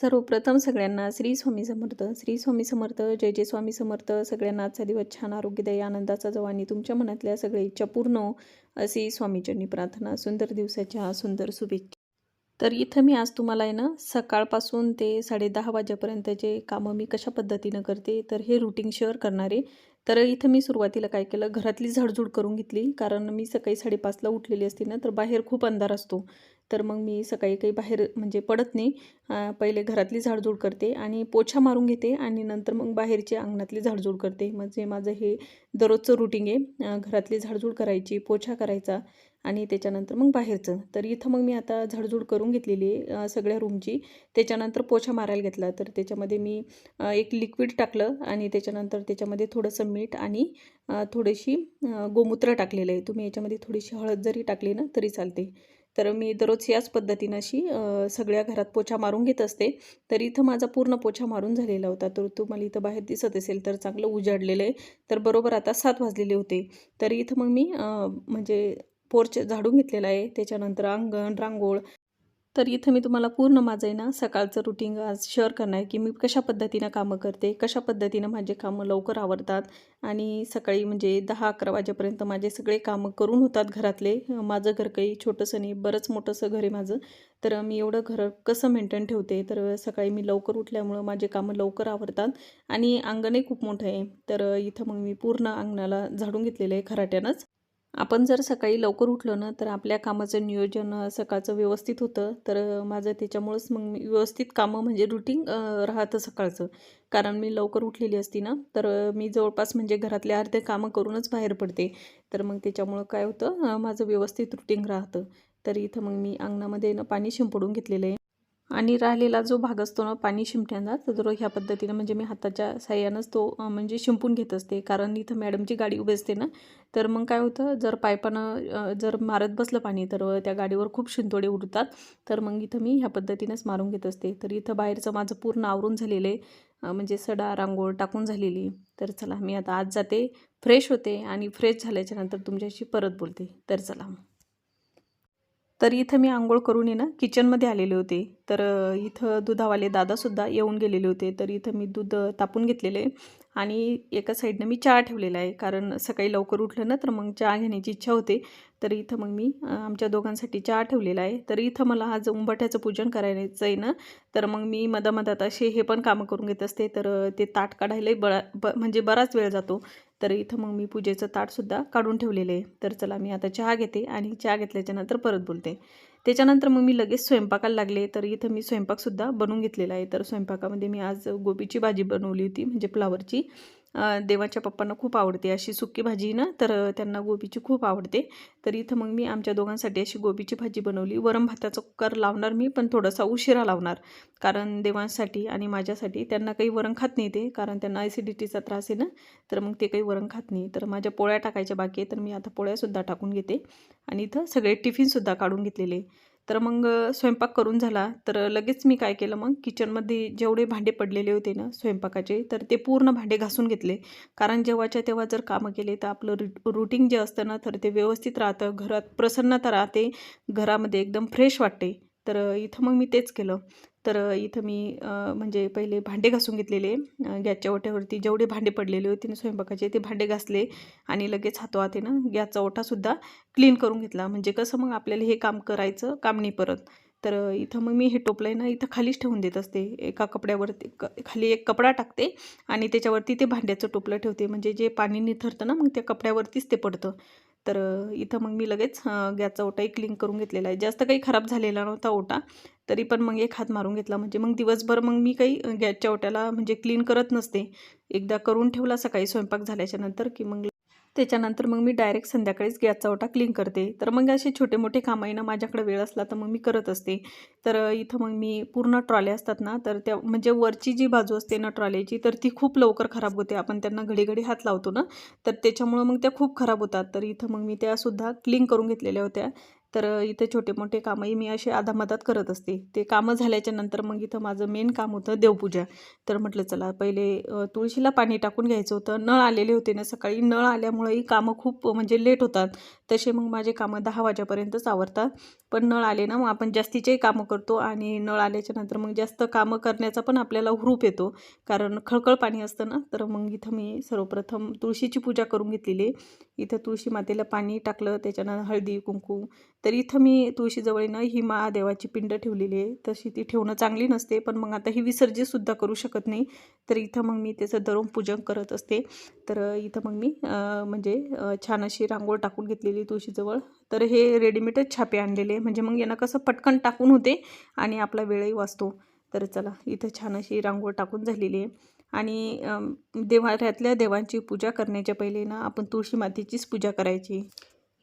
सर्वप्रथम सगळ्यांना श्री स्वामी समर्थ श्री स्वामी समर्थ जय जय स्वामी समर्थ. सगळ्यांना आजचा दिवस छान आरोग्यदायी आनंदाचा जवानी आणि तुमच्या मनातल्या सगळ्या इच्छा पूर्ण हो, अशी स्वामीचरणी प्रार्थना. सुंदर दिवसाच्या सुंदर शुभेच्छा. तर इथं मी आज तुम्हाला आहे ना सकाळपासून ते साडेदहा वाजेपर्यंतचे कामं मी कशा पद्धतीनं करते तर हे रुटीन शेअर करणार. आहे तर इथं मी सुरुवातीला काय केलं घरातली झाडझूड करून घेतली. कारण मी सकाळी साडेपाचला उठलेली असते ना तर बाहेर खूप अंधार असतो. तर मग मी सकाळी काही बाहेर म्हणजे पडत नाही. पहिले घरातली झाडझूड करते आणि पोछा मारून घेते आणि नंतर मग बाहेरची अंगणातली झाडझूड करते. म्हणजे माझं हे दररोजचं रुटीन आहे. घरातली झाडझूड करायची पोछा करायचा आणि त्याच्यानंतर मग बाहेरचं. तर इथं मग मी आता झाडझूड करून घेतलेली आहे सगळ्या रूमची त्याच्यानंतर पोछा मारायला घेतला. तर त्याच्यामध्ये मी एक लिक्विड टाकलं आणि त्याच्यानंतर त्याच्यामध्ये थोडंसं मीठ आणि थोडीशी गोमूत्र टाकलेलं आहे. तुम्ही याच्यामध्ये थोडीशी हळद जरी टाकली ना तरी चालते. तर मी दररोज याच पद्धतीनं अशी सगळ्या घरात पोछा मारून घेत असते. तर इथं माझा पूर्ण पोछा मारून झालेला होता. तर तुम्हाला इथं बाहेर दिसत असेल तर चांगलं उजाडलेलं आहे. तर बरोबर आता सात वाजलेले होते. तर इथं मग मी म्हणजे पोर्च झाडून घेतलेला आहे. त्याच्यानंतर अंगण रांगोळ तर इथं मी तुम्हाला पूर्ण माझं आहे ना सकाळचं रुटीन आज शेअर करणार आहे की मी कशा पद्धतीनं कामं करते कशा पद्धतीनं माझे कामं लवकर आवरतात आणि सकाळी म्हणजे दहा अकरा वाजेपर्यंत माझे सगळे कामं करून होतात घरातले. माझं घर काही छोटंसं नाही बरंच मोठंसं घर आहे माझं. तर मी एवढं घर कसं मेंटेन ठेवते? तर सकाळी मी लवकर उठल्यामुळं माझे कामं लवकर आवरतात आणि अंगणही खूप मोठं आहे. तर इथं मग मी पूर्ण अंगणाला झाडून घेतलेलं आहे खराट्यानंच. आपण जर सकाळी लवकर उठलो ना तर आपल्या कामाचं नियोजन सकाळचं व्यवस्थित होतं. तर माझं त्याच्यामुळंच मग मी व्यवस्थित कामं म्हणजे रुटीन राहतं सकाळचं. कारण मी लवकर उठलेली असती ना तर मी जवळपास म्हणजे घरातले अर्धे कामं करूनच बाहेर पडते. तर मग त्याच्यामुळं काय होतं माझं व्यवस्थित रुटीन राहतं. तर इथं मग मी अंगणामध्ये ना पाणी शिंपडून घेतलेलं आहे. आणि राहिलेला जो भाग असतो ना पाणी शिंपण्याचा तर ह्या पद्धतीनं म्हणजे मी हाताच्या साह्यानंच तो म्हणजे शिंपून घेत असते. कारण इथं मॅडमची गाडी उभी असते ना तर मग काय होतं जर पायपानं जर मारत बसलं पाणी तर त्या गाडीवर खूप शिंतोडे उडतात. तर मग इथं मी ह्या पद्धतीनंच मारून घेत असते. तर इथं बाहेरचं माझं पूर्ण आवरून झालेलं आहे म्हणजे सडा रांगोळ टाकून झालेली. तर चला मी आता आज जाते फ्रेश होते आणि फ्रेश झाल्याच्यानंतर तुमच्याशी परत बोलते. तर चला. तर इथं मी आंघोळ करून ये ना किचनमध्ये आलेले होते. तर इथं दुधावाले दादासुद्धा येऊन गेलेले होते. तर इथं मी दूध तापून घेतलेले आणि एका साईडनं मी चहा ठेवलेला आहे. कारण सकाळी लवकर उठलं ना तर मग चहा घेण्याची इच्छा होते. तर इथं मग मी आमच्या दोघांसाठी चहा ठेवलेला आहे. तर इथं मला आज उंबट्याचं पूजन करायचं आहे ना तर मग मी मधामधात असे हे पण कामं करून घेत असते. तर ते ताट काढायलाही बळा ब म्हणजे बराच वेळ जातो. तर इथं मग मी पूजेचं ताटसुद्धा काढून ठेवलेलं आहे. तर चला मी आता चहा घेते आणि चहा घेतल्याच्यानंतर परत बोलते. त्याच्यानंतर मग मी लगेच स्वयंपाकाला लागले. तर इथं मी स्वयंपाकसुद्धा बनवून घेतलेला आहे. तर स्वयंपाकामध्ये मी आज गोबीची भाजी बनवली होती म्हणजे फ्लावरची. देवाच्या पप्पांना खूप आवडते. अशी सुकी भाजी ना तर त्यांना गोबीची खूप आवडते. तर इथं मग मी आमच्या दोघांसाठी अशी गोबीची भाजी बनवली. वरम भाताचा कुकर लावणार मी पण थोडासा उशिरा लावणार. कारण देवांसाठी आणि माझ्यासाठी त्यांना काही वरण खात नाही ते. कारण त्यांना ॲसिडिटीचा त्रास आहे ना तर मग ते काही वरण खात नाही. तर माझ्या पोळ्या टाकायच्या बाकी आहे तर मी आता पोळ्यासुद्धा टाकून घेते. आणि इथं सगळे टिफिनसुद्धा काढून घेतलेले. तर मग स्वयंपाक करून झाला. तर लगेच मी काय केलं मग किचनमध्ये जेवढे भांडे पडलेले होते ना स्वयंपाकाचे तर ते पूर्ण भांडे घासून घेतले. कारण जेव्हाच्या तेव्हा जर कामं केले तर आपलं रु रुटीन जे असतं ना तर ते व्यवस्थित राहतं. घरात प्रसन्नता राहते. घरामध्ये एकदम फ्रेश वाटते. तर इथं मग मी तेच केलं. तर इथं मी म्हणजे पहिले भांडे घासून घेतलेले गॅसच्या ओट्यावरती जेवढे भांडे पडलेले होते ना स्वयंपाकाचे ते भांडे घासले आणि लगेच हातोहात आहे ना गॅसचा ओठासुद्धा क्लीन करून घेतला. म्हणजे कसं मग आपल्याला हे काम करायचं काम नाही परत. तर इथं मग मी हे टोपलं आहे ना इथं खालीच ठेवून देत असते. एका कपड्यावरती क खाली एक कपडा टाकते आणि त्याच्यावरती ते भांड्याचं टोपलं ठेवते. म्हणजे जे पाणी निथरतं ना मग त्या कपड्यावरतीच ते पडतं. तर इथं मग मी लगेच गॅसचा ओटाही क्लीन करून घेतलेला आहे. जास्त काही खराब झालेला नव्हता ओटा. तरी पण मग एक हात मारून घेतला. म्हणजे मग दिवसभर मग मी काही गॅसच्या ओट्याला म्हणजे क्लीन करत नसते. एकदा करून ठेवला सकाळी स्वयंपाक झाल्याच्यानंतर की मग त्याच्यानंतर मग मी डायरेक्ट संध्याकाळीच गॅसचा ओटा क्लीन करते. तर मग असे छोटे मोठे कामं आहे ना माझ्याकडे वेळ असला तर मग मी करत असते. तर इथं मग मी पूर्ण ट्रॉल्या असतात ना तर त्या म्हणजे वरची जी बाजू असते ना ट्रॉलेची तर ती खूप लवकर खराब होते. आपण त्यांना घडी घडी हात लावतो ना तर त्याच्यामुळं मग त्या खूप खराब होतात. तर इथं मग मी त्यासुद्धा क्लीन करून घेतलेल्या होत्या. तर इथं छोटे मोठे कामंही मी असे आधामधात करत असते. ते कामं झाल्याच्यानंतर मग इथं माझं मेन काम होतं देवपूजा. तर म्हटलं चला पहिले तुळशीला पाणी टाकून घ्यायचं होतं. नळ आलेले होते ना सकाळी. नळ आल्यामुळेही कामं खूप म्हणजे लेट होतात. तसे मग माझे कामं दहा वाजेपर्यंतच आवरतात. पण नळ आले ना मग आपण जास्तीचेही कामं करतो आणि नळ आल्याच्यानंतर मग जास्त कामं करण्याचा पण आपल्याला हुरूप येतो. कारण खळखळ पाणी असतं ना तर मग इथं मी सर्वप्रथम तुळशीची पूजा करून घेतलेली इथं तुळशी मातेला पाणी टाकलं त्याच्यानं हळदी कुंकू. तर इथं मी तुळशीजवळीनं ही महादेवाची पिंड ठेवलेली आहे. तशी ती ठेवणं चांगली नसते पण मग आता ही विसर्जितसुद्धा करू शकत नाही. तर इथं मग मी त्याचं दररोज पूजन करत असते. तर इथं मग मी म्हणजे छान अशी रांगोळ टाकून घेतलेली तुळशीजवळ. तर हे रेडीमेडच छापे आणलेले म्हणजे मग यांना कसं पटकन टाकून होते आणि आपला वेळही वाचतो. तर चला इथं छान अशी रांगोळ टाकून झालेली आहे. आणि देवाऱ्यातल्या देवांची पूजा करण्याच्या पहिले ना आपण तुळशी मातेचीच पूजा करायची.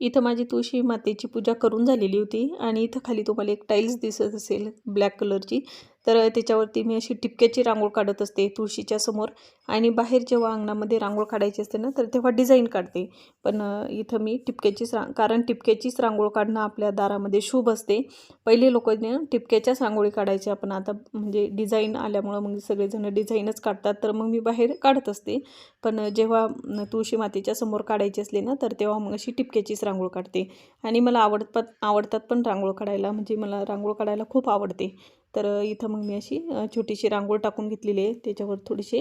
इथं माझी तुळशी मातेची पूजा करून झालेली होती आणि इथं खाली तुम्हाला एक टाईल्स दिसत असेल ब्लॅक कलरची. तर त्याच्यावरती मी अशी टिपक्याची रांगोळ काढत असते तुळशीच्या समोर. आणि बाहेर जेव्हा अंगणामध्ये रांगोळ काढायची असते ना तर तेव्हा डिझाईन काढते. पण इथं मी टिपक्याचीच रांग कारण टिपक्याचीच रांगोळ काढणं आपल्या दारामध्ये शुभ असते. पहिले लोक टिपक्याच्याच रांगोळी काढायच्या पण आता म्हणजे डिझाईन आल्यामुळं मग सगळेजण डिझाईनच काढतात तर मग मी बाहेर काढत असते. पण जेव्हा तुळशी मातेच्या समोर काढायची असली ना तर तेव्हा मग अशी टिपक्याचीच रांगोळ काढते. आणि मला आवडतात आवडतात पण रांगोळ काढायला. म्हणजे मला रांगोळ काढायला खूप आवडते. तर इथं मग मी अशी छोटीशी रांगोळ टाकून घेतलेली आहे. त्याच्यावर थोडीशी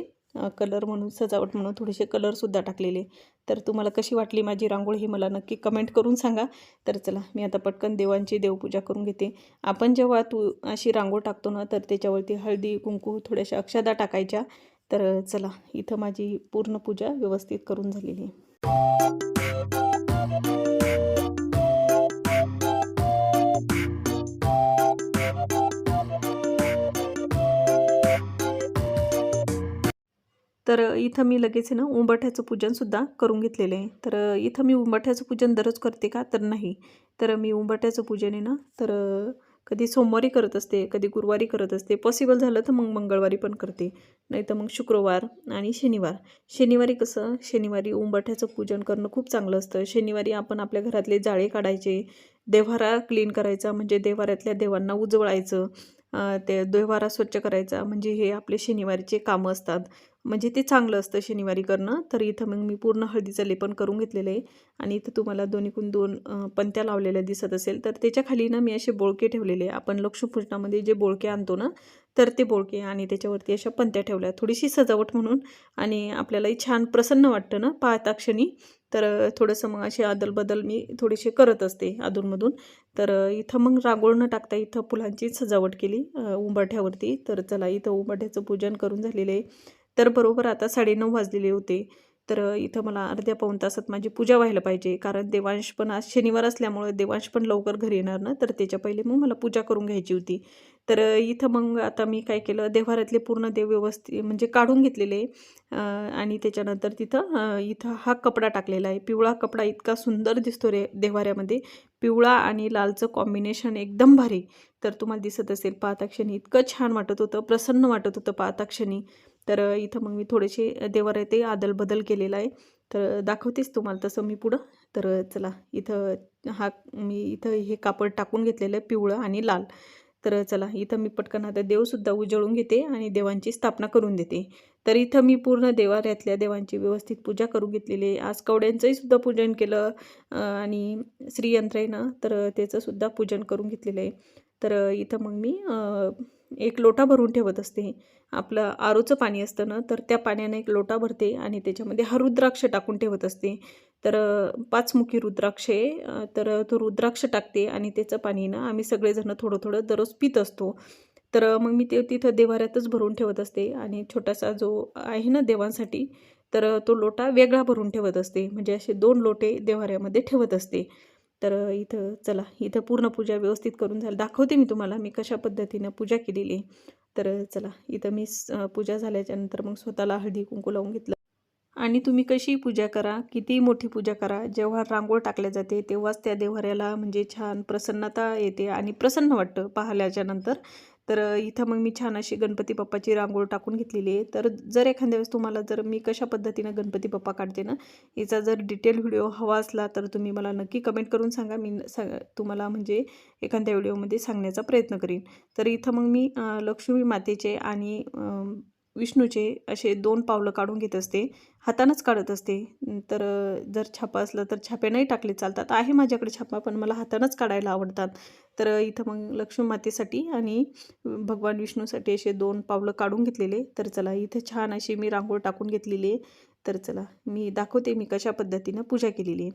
कलर म्हणून सजावट म्हणून थोडेसे कलरसुद्धा टाकलेले तर तुम्हाला कशी वाटली माझी रांगोळ ही मला नक्की कमेंट करून सांगा. तर चला मी आता पटकन देवांची देवपूजा करून घेते. आपण जेव्हा तू अशी रांगोळ टाकतो ना तर त्याच्यावरती हळदी कुंकू थोड्याशा अक्षदा टाकायच्या. तर चला इथं माझी पूर्ण पूजा व्यवस्थित करून झालेली आहे. तर इथं मी लगेच आहे ना उंबरठ्याचं पूजनसुद्धा करून घेतलेलं आहे. तर इथं मी उंबरठ्याचं पूजन दररोज करते का? तर नाही. तर मी उंबरठ्याचं पूजन आहे ना तर कधी सोमवारी करत असते कधी गुरुवारी करत असते. पॉसिबल झालं तर मग मंगळवारी पण करते. नाही तर मग शुक्रवार आणि शनिवार. शनिवारी कसं? शनिवारी उंबरठ्याचं पूजन करणं खूप चांगलं असतं. शनिवारी आपण आपल्या घरातले जाळे काढायचे देव्हारा क्लीन करायचा म्हणजे देव्हाऱ्यातल्या देवांना उजवळायचं ते देव्हारा स्वच्छ करायचा म्हणजे हे आपले शनिवारीचे कामं असतात. म्हणजे ते चांगलं असतं शनिवारी करणं. तर इथं मग मी पूर्ण हळदीचं लेपन करून घेतलेलं आहे. आणि इथं तुम्हाला दोन्हीकून दोन पंत्या लावलेल्या दिसत असेल. तर त्याच्याखाली ना मी असे बोळके ठेवलेले आहे. आपण लक्ष्मीपूजनामध्ये जे बोळके आणतो ना तर ते बोळके आणि त्याच्यावरती अशा पंत्या ठेवल्या. थोडीशी सजावट म्हणून. आणि आपल्यालाही छान प्रसन्न वाटतं ना पाहता क्षणी तर थोडंसं मग असे अदलबदल मी थोडीशी करत असते अधूनमधून. तर इथं मग रांगोळ न टाकता इथं फुलांची सजावट केली उंबाठ्यावरती उंबरठ्यावरती. तर चला इथं उंबरठ्याचं पूजन करून झालेलं आहे. तर बरोबर आता साडेनऊ वाजलेले होते. तर इथं मला अर्ध्या पाऊण तासात माझी पूजा व्हायला पाहिजे. कारण देवांश पण आज शनिवार असल्यामुळे देवांश पण लवकर घरी येणार ना? तर त्याच्या पहिले मग मला पूजा करून घ्यायची होती. तर इथं मग आता मी काय केलं देव्हाऱ्यातले पूर्ण देव व्यवस्थित म्हणजे काढून घेतलेले. आणि त्याच्यानंतर तिथं इथं हा कपडा टाकलेला आहे. पिवळा कपडा इतका सुंदर दिसतो रे देव्हाऱ्यामध्ये. पिवळा आणि लालचं कॉम्बिनेशन एकदम भारी. तर तुम्हाला दिसत असेल पाहताक्षणी इतकं छान वाटत होतं प्रसन्न वाटत होतं पाहताक्षणी तर इथं मग मी थोडेसे देवार ते आदलबदल केलेला आहे. तर दाखवतेच तुम्हाला तसं मी पुढं. तर चला इथं हा मी इथं हे कापड टाकून घेतलेलं आहे पिवळं आणि लाल. तर चला इथं मी पटकन आता देवसुद्धा उजळून घेते आणि देवांची स्थापना करून देते. तर इथं मी पूर्ण देवाऱ्यातल्या देवांची व्यवस्थित पूजा करून घेतलेली आहे. आज कवड्यांचंही सुद्धा पूजन केलं आणि श्रीयंत्र आहे ना तर त्याचंसुद्धा पूजन करून घेतलेलं आहे. तर इथं मग मी एक लोटा भरून ठेवत असते. आपलं आरोचं पाणी असतं ना तर त्या पाण्याने एक लोटा भरते आणि त्याच्यामध्ये हा रुद्राक्ष टाकून ठेवत असते. तर पाचमुखी रुद्राक्ष आहे. तर तो रुद्राक्ष टाकते आणि त्याचं पाणी ना आम्ही सगळेजण थोडं थोडं दररोज पित असतो. तर मग मी ते तिथं देवाऱ्यातच भरून ठेवत असते आणि छोटासा जो आहे ना देवांसाठी तर तो लोटा वेगळा भरून ठेवत असते. म्हणजे असे दोन लोटे देवाऱ्यामध्ये ठेवत असते. तर इथं चला इथं पूर्ण पूजा व्यवस्थित करून झालं. दाखवते मी तुम्हाला मी कशा पद्धतीनं पूजा केलेली तर चला इथं मी पूजा झाल्याच्यानंतर मग स्वतःला हळदी कुंकू लावून घेतलं. आणि तुम्ही कशी पूजा करा किती मोठी पूजा करा जेव्हा रांगोळ टाकल्या जाते तेव्हाच त्या देवाऱ्याला म्हणजे छान प्रसन्नता येते आणि प्रसन्न वाटतं पाहिल्याच्या नंतर. तर इथं मग मी छान अशी गणपती बाप्पाची रांगोळ टाकून घेतलेली आहे. तर जर एखाद्या वेळेस तुम्हाला जर मी कशा पद्धतीनं गणपती बाप्पा काढते ना याचा जर डिटेल व्हिडिओ हवा असला तर तुम्ही मला नक्की कमेंट करून सांगा. मी सा, तुम्हाला म्हणजे एखाद्या व्हिडिओमध्ये सांगण्याचा प्रयत्न करीन. तर इथं मग मी लक्ष्मी मातेचे आणि विष्णूचे असे दोन पावलं काढून घेत असते हातानंच काढत असते. तर जर छापा असलं तर छापे नाही टाकले चालतात. आहे माझ्याकडे छापा पण मला हातानंच काढायला आवडतात. तर इथं मग लक्ष्मी मातेसाठी आणि भगवान विष्णूसाठी असे दोन पावलं काढून घेतलेले. तर चला इथे छान अशी मी रांगोळ टाकून घेतलेली आहे. तर चला मी दाखवते मी कशा पद्धतीनं पूजा केलेली आहे.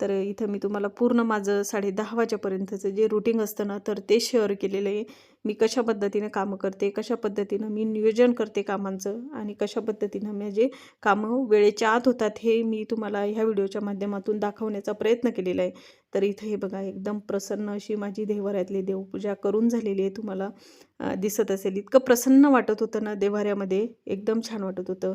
तर इथं मी तुम्हाला पूर्ण माझं साडे दहा वाजेपर्यंतचं जे रुटीन असतं ना तर ते शेअर केलेलं आहे. मी कशा पद्धतीनं कामं करते कशा पद्धतीनं मी नियोजन करते कामांचं आणि कशा पद्धतीनं माझे कामं वेळेच्या आत होतात हे मी तुम्हाला ह्या व्हिडिओच्या माध्यमातून दाखवण्याचा प्रयत्न केलेला आहे. तर इथं हे बघा एकदम प्रसन्न अशी माझी देवाऱ्यातली देवपूजा करून झालेली आहे तुम्हाला. दिसत असेल. इतकं प्रसन्न वाटत होतं ना देवाऱ्यामध्ये. एकदम छान वाटत होतं.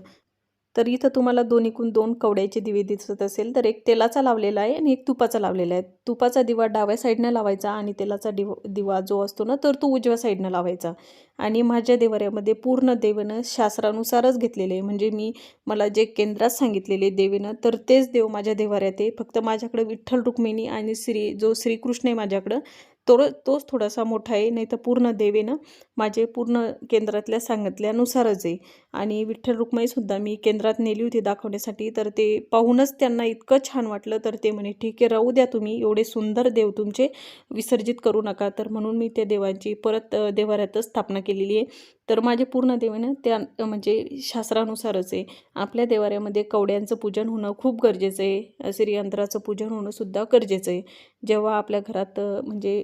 तर इथं तुम्हाला दोन एकूण दोन कवड्याचे दिवे दिसत असेल तर एक तेलाचा लावलेला आहे आणि एक तुपाचा लावलेला आहे. तुपाचा दिवा डाव्या साईडनं लावायचा आणि तेलाचा दिव दिवा जो असतो ना तर तो उजव्या साईडनं लावायचा. आणि माझ्या देवाऱ्यामध्ये पूर्ण देवनं शास्त्रानुसारच घेतलेले आहे. म्हणजे मी मला जे केंद्रात सांगितलेले देवेनं तर तेच देव माझ्या देवाऱ्यात आहे. फक्त माझ्याकडं विठ्ठल रुक्मिणी आणि श्री जो श्रीकृष्ण आहे माझ्याकडं तो तोच थोडासा मोठा आहे नाही तर पूर्ण देवेनं माझे पूर्ण केंद्रातल्या सांगितल्यानुसारच आहे. आणि विठ्ठल रुक्माईसुद्धा मी केंद्रात नेली होती दाखवण्यासाठी तर ते पाहूनच त्यांना इतकं छान वाटलं तर ते म्हणे ठीक आहे राहू द्या तुम्ही एवढे सुंदर देव तुमचे विसर्जित करू नका. तर म्हणून मी त्या देवांची परत देवाऱ्यातच स्थापना केलेली आहे. तर माझे पूर्ण देवीनं त्या म्हणजे शास्त्रानुसारच आहे. आपल्या देवाऱ्यामध्ये कवड्यांचं पूजन होणं खूप गरजेचं आहे. श्रीयंत्राचं पूजन होणंसुद्धा गरजेचं आहे. जेव्हा आपल्या घरात म्हणजे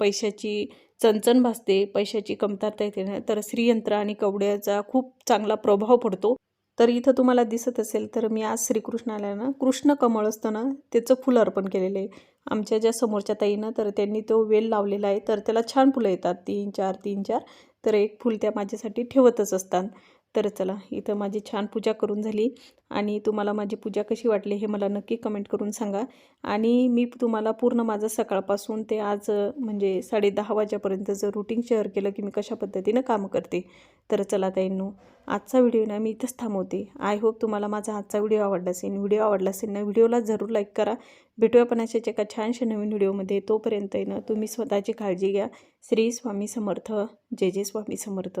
पैशाची चणचण भासते पैशाची कमतरता येते ना तर श्रीयंत्र आणि कवड्याचा खूप चांगला प्रभाव पडतो. तर इथं तुम्हाला दिसत असेल तर मी आज श्रीकृष्णाला ना कृष्ण कमळ असतं ना त्याचं फुलं अर्पण केलेलं आहे. आमच्या ज्या समोरच्या ताईनं तर त्यांनी तो वेल लावलेला आहे. तर त्याला छान फुलं येतात. तीन चार तीन चार. तर एक फुल त्या माझ्यासाठी ठेवतच असतात. तर चला इथं माझी छान पूजा करून झाली आणि तुम्हाला माझी पूजा कशी वाटली हे मला नक्की कमेंट करून सांगा. आणि मी तुम्हाला पूर्ण माझं सकाळपासून ते आज म्हणजे साडे दहा वाजेपर्यंतचं रुटीन शेअर केलं की मी कशा पद्धतीनं कामं करते. तर चला ताईंनो आजचा व्हिडिओ ना मी इथंच थांबवते. आय होप तुम्हाला माझा आजचा व्हिडिओ आवडला असेल. व्हिडिओ आवडला असेल ना व्हिडिओला जरूर लाईक करा. भेटूया पण अशाच एका छानशा नवीन व्हिडिओमध्ये तोपर्यंत ना तुम्ही स्वतःची काळजी घ्या. श्री स्वामी समर्थ. जय जय स्वामी समर्थ.